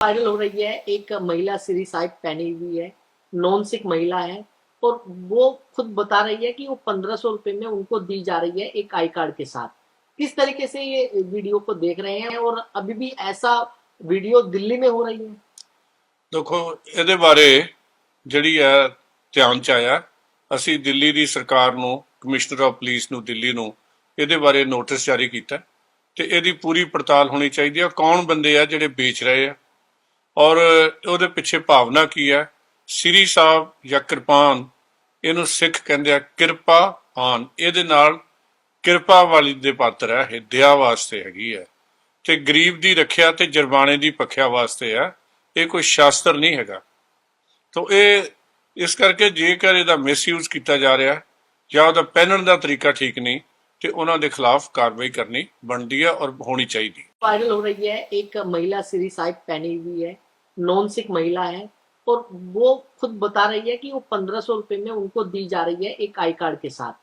Viral हो रही है एक महिला श्री साहिब पहनी हुई है नॉन सिक महिला है और वो खुद बता रही है कि वो पंद्रह सौ रुपए में उनको दी जा रही है एक आई कार्ड के साथ किस तरीके से ये वीडियो को देख रहे हैं और अभी भी ऐसा वीडियो दिल्ली में हो रही है ਦੇਖੋ ਇਹਦੇ ਬਾਰੇ ਜਿਹੜੀ ਹੈ ਧਿਆਨ ਚ ਆਇਆ ਅਸੀਂ ਦਿੱਲੀ ਦੀ ਸਰਕਾਰ ਨੂੰ ਕਮਿਸ਼ਨਰ ਆਫ ਪੁਲਿਸ ਨੂੰ ਦਿੱਲੀ ਨੂੰ ਇਹਦੇ ਬਾਰੇ ਨੋਟਿਸ ਜਾਰੀ ਕੀਤਾ ਤੇ ਇਹਦੀ ਪੂਰੀ ਪੜਤਾਲ ਹੋਣੀ ਚਾਹੀਦੀ ਹੈ ਕੌਣ ਬੰਦੇ ਆ ਜਿਹੜੇ ਵੇਚ ਰਹੇ ਆ ਔਰ ਉਹਦੇ ਪਿੱਛੇ ਭਾਵਨਾ ਕੀ ਹੈ? ਸ੍ਰੀ ਸਾਹਿਬ ਜਾਂ ਕਿਰਪਾਨ, ਇਹਨੂੰ ਸਿੱਖ ਕਹਿੰਦੇ ਆ ਕਿਰਪਾ ਆਨ। ਇਹਦੇ ਨਾਲ ਕਿਰਪਾ ਵਾਲੀ ਦੇ ਪਾਤਰ ਹੈ ਹਿਰਦਿਆ ਵਾਸਤੇ ਹੈਗੀ ਹੈ। ਤੇ ਗਰੀਬ ਦੀ ਰੱਖਿਆ ਤੇ ਜਰਬਾਣੇ ਦੀ ਪੱਖਿਆ ਵਾਸਤੇ ਆ ਇਹ ਕੋਈ ਸ਼ਾਸਤਰ ਨਹੀਂ ਹੈਗਾ। ਤੋਂ ਇਹ, ਇਸ ਕਰਕੇ ਜੇਕਰ ਇਹਦਾ ਮਿਸਯੂਜ਼ ਕੀਤਾ ਜਾ ਰਿਹਾ, ਜਾਂ ਉਹਦਾ ਪਹਿਨਣ ਦਾ ਤਰੀਕਾ ਠੀਕ ਨਹੀਂ, ਤੇ ਉਹਨਾਂ ਦੇ ਖਿਲਾਫ ਕਾਰਵਾਈ ਕਰਨੀ ਬਣਦੀ ਹੈ ਔਰ ਹੋਣੀ ਚਾਹੀਦੀ ਵਾਇਰਲ ਹੋ ਰਹੀ ਹੈ। ਇੱਕ ਮਹਿਲਾ ਸ੍ਰੀ ਸਾਹਿਬ ਪਹਿਨੀ ਵੀ ਹੈ। नॉन सिक महिला है और वो खुद बता रही है कि वो पंद्रह सौ रुपए में उनको दी जा रही है एक आई कार्ड के साथ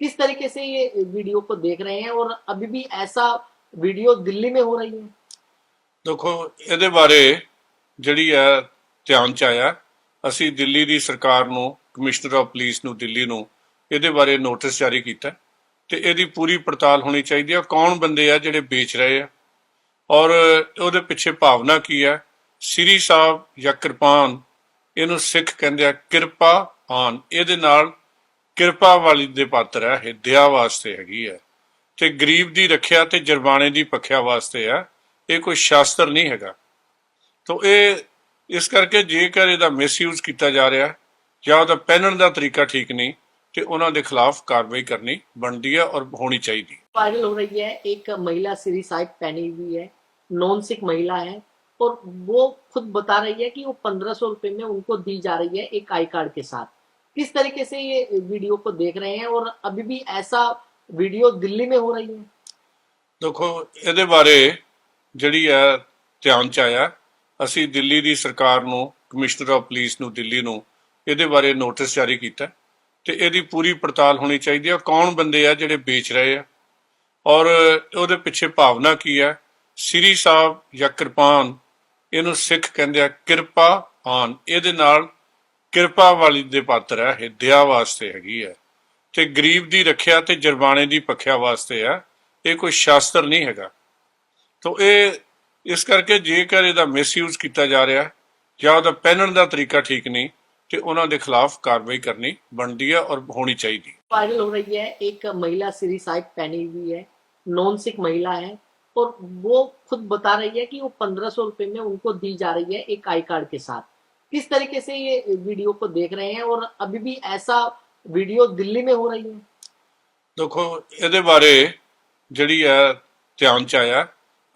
किस तरीके से ये वीडियो को देख रहे हैं और अभी भी ऐसा वीडियो दिल्ली में हो रही है ਦੇਖੋ ਇਹਦੇ ਬਾਰੇ ਜਿਹੜੀ ਹੈ ਧਿਆਨ ਚ ਆਇਆ ਅਸੀਂ ਦਿੱਲੀ ਦੀ ਸਰਕਾਰ ਨੂੰ ਕਮਿਸ਼ਨਰ ਆਫ ਪੁਲਿਸ ਨੂੰ ਦਿੱਲੀ ਨੂੰ ਇਹਦੇ ਬਾਰੇ ਨੋਟਿਸ ਜਾਰੀ ਕੀਤਾ ਤੇ ਇਹਦੀ ਪੂਰੀ ਪੜਤਾਲ ਹੋਣੀ ਚਾਹੀਦੀ ਹੈ ਕੌਣ ਬੰਦੇ ਆ ਜਿਹੜੇ ਵੇਚ ਰਹੇ ਆ ਔਰ ਉਹਦੇ ਪਿੱਛੇ ਭਾਵਨਾ ਕੀ ਹੈ ਸ੍ਰੀ ਸਾਹਿਬ ਜਾਂ ਕਿਰਪਾਨ ਇਹਨੂੰ ਸਿੱਖ ਕਹਿੰਦੇ ਆ ਕਿਰਪਾ ਆਨ। ਇਹਦੇ ਨਾਲ ਕਿਰਪਾ ਵਾਲੀ ਦੇ ਪਾਤਰ ਹੈ ਇਹ ਵਾਸਤੇ ਹੈਗੀ ਹੈ ਤੇ ਗਰੀਬ ਦੀ ਰੱਖਿਆ ਤੇ ਜਰਬਾਣੇ ਦੀ ਪੱਖਿਆ ਵਾਸਤੇ ਆ। ਇਹ ਕੋਈ ਸ਼ਾਸਤਰ ਨਹੀਂ ਹੈਗਾ। ਤੋਂ ਇਹ, ਇਸ ਕਰਕੇ ਜੇਕਰ ਇਹਦਾ ਮਿਸਯੂਜ਼ ਕੀਤਾ ਜਾ ਰਿਹਾ, ਜਾਂ ਉਹਦਾ ਪਹਿਨਣ ਦਾ ਤਰੀਕਾ ਠੀਕ ਨਹੀਂ, ਤੇ ਉਹਨਾਂ ਦੇ ਖਿਲਾਫ ਕਾਰਵਾਈ ਕਰਨੀ ਬਣਦੀ ਹੈ ਔਰ ਹੋਣੀ ਚਾਹੀਦੀ। ਵਾਇਰਲ ਹੋ ਰਹੀ ਹੈ। ਇੱਕ ਮਹਿਲਾ ਸ੍ਰੀ ਸਾਹਿਬ ਪਹਿਨੀ ਵੀ ਹੈ। ਨੌਨ ਸਿੱਖ ਮਹਿਲਾ ਹੈ। और वो खुद बता रही है कि वो पंद्रह सौ रुपए में उनको दी जा रही है एक आई कार्ड के साथ किस तरीके से ये वीडियो को देख रहे हैं और अभी भी ऐसा वीडियो दिल्ली में हो रही है ਦੇਖੋ ਇਹਦੇ ਬਾਰੇ ਜਿਹੜੀ ਹੈ ਧਿਆਨ ਚ ਆਇਆ ਅਸੀਂ ਦਿੱਲੀ ਦੀ ਸਰਕਾਰ ਨੂੰ ਕਮਿਸ਼ਨਰ ਆਫ ਪੁਲਿਸ ਨੂੰ ਦਿੱਲੀ ਨੂੰ ਇਹਦੇ ਬਾਰੇ ਨੋਟਿਸ ਜਾਰੀ ਕੀਤਾ ਤੇ ਇਹਦੀ ਪੂਰੀ ਪੜਤਾਲ ਹੋਣੀ ਚਾਹੀਦੀ ਹੈ ਕੌਣ ਬੰਦੇ ਆ ਜਿਹੜੇ ਵੇਚ ਰਹੇ ਆ ਔਰ ਉਹਦੇ ਪਿੱਛੇ ਭਾਵਨਾ ਕੀ ਹੈ ਸ੍ਰੀ ਸਾਹਿਬ ਜਾਂ ਕਿਰਪਾਨ ਇਹਨੂੰ ਸਿੱਖ ਕਹਿੰਦੇ ਆ ਕਿਰਪਾ ਆਨ। ਇਹਦੇ ਨਾਲ ਕਿਰਪਾ ਵਾਲੀ ਦੇ ਪਾਤਰ ਹੈ ਇਹ ਵਾਸਤੇ ਹੈਗੀ ਹੈ ਤੇ ਗਰੀਬ ਦੀ ਰੱਖਿਆ ਤੇ ਜਰਬਾਣੇ ਦੀ ਪੱਖਿਆ ਵਾਸਤੇ ਆ। ਇਹ ਕੋਈ ਸ਼ਾਸਤਰ ਨਹੀਂ ਹੈਗਾ। ਤੋਂ ਇਹ ਇਸ ਕਰਕੇ ਜੇਕਰ ਇਹਦਾ ਮਿਸਯੂਜ਼ ਕੀਤਾ ਜਾ ਰਿਹਾ, ਜਾਂ ਉਹਦਾ ਪਹਿਨਣ ਦਾ ਤਰੀਕਾ ਠੀਕ ਨਹੀਂ, ਤੇ ਉਹਨਾਂ ਦੇ ਖਿਲਾਫ ਕਾਰਵਾਈ ਕਰਨੀ ਬਣਦੀ ਹੈ ਔਰ ਹੋਣੀ ਚਾਹੀਦੀ। ਵਾਇਰਲ ਹੋ ਰਹੀ ਹੈ। ਇੱਕ ਮਹਿਲਾ ਸ੍ਰੀ ਸਾਹਿਬ ਪੈਣੀ ਵੀ ਹੈ। ਨੌਨ ਸਿੱਖ ਮਹਿਲਾ ਹੈ। और वो खुद बता रही है कि वो पंद्रह सौ रुपए में उनको दी जा रही है एक आई कार्ड के साथ किस तरीके से ये वीडियो को देख रहे हैं और अभी भी ऐसा वीडियो दिल्ली में हो रही है ਦੇਖੋ ਇਹਦੇ ਬਾਰੇ ਜਿਹੜੀ ਹੈ ਧਿਆਨ ਚ ਆਇਆ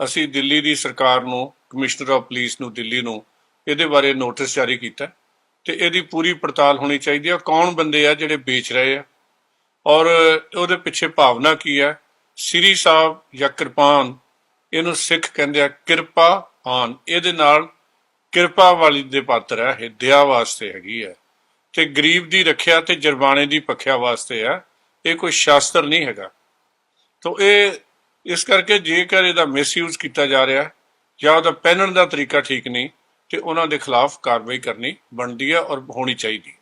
ਅਸੀਂ ਦਿੱਲੀ ਦੀ ਸਰਕਾਰ ਨੂੰ ਕਮਿਸ਼ਨਰ ਆਫ ਪੁਲਿਸ ਨੂੰ ਦਿੱਲੀ ਨੂੰ ਇਹਦੇ ਬਾਰੇ ਨੋਟਿਸ ਜਾਰੀ ਕੀਤਾ ਤੇ ਇਹਦੀ ਪੂਰੀ ਪੜਤਾਲ ਹੋਣੀ ਚਾਹੀਦੀ ਹੈ ਕੌਣ ਬੰਦੇ ਆ ਜਿਹੜੇ ਵੇਚ ਰਹੇ ਆ ਔਰ ਉਹਦੇ ਪਿੱਛੇ ਭਾਵਨਾ ਕੀ ਹੈ ਸ੍ਰੀ ਸਾਹਿਬ ਜਾਂ ਕਿਰਪਾਨ ਇਹਨੂੰ ਸਿੱਖ ਕਹਿੰਦੇ ਆ ਕਿਰਪਾ ਆਨ। ਇਹਦੇ ਨਾਲ ਕਿਰਪਾ ਵਾਲੀ ਦੇ ਪਾਤਰ ਹੈ ਇਹ ਦਇਆ ਵਾਸਤੇ ਹੈਗੀ ਹੈ ਤੇ ਗਰੀਬ ਦੀ ਰੱਖਿਆ ਤੇ ਜੁਰਮਾਨੇ ਦੀ ਪੱਖਿਆ ਵਾਸਤੇ ਆ। ਇਹ ਕੋਈ ਸ਼ਾਸਤਰ ਨਹੀਂ ਹੈਗਾ। ਤੋਂ ਇਹ ਇਸ ਕਰਕੇ ਜੇਕਰ ਇਹਦਾ ਮਿਸਯੂਜ਼ ਕੀਤਾ ਜਾ ਰਿਹਾ, ਜਾਂ ਉਹਦਾ ਪਹਿਨਣ ਦਾ ਤਰੀਕਾ ਠੀਕ ਨਹੀਂ, ਤੇ ਉਹਨਾਂ ਦੇ ਖਿਲਾਫ ਕਾਰਵਾਈ ਕਰਨੀ ਬਣਦੀ ਹੈ ਔਰ ਹੋਣੀ ਚਾਹੀਦੀ।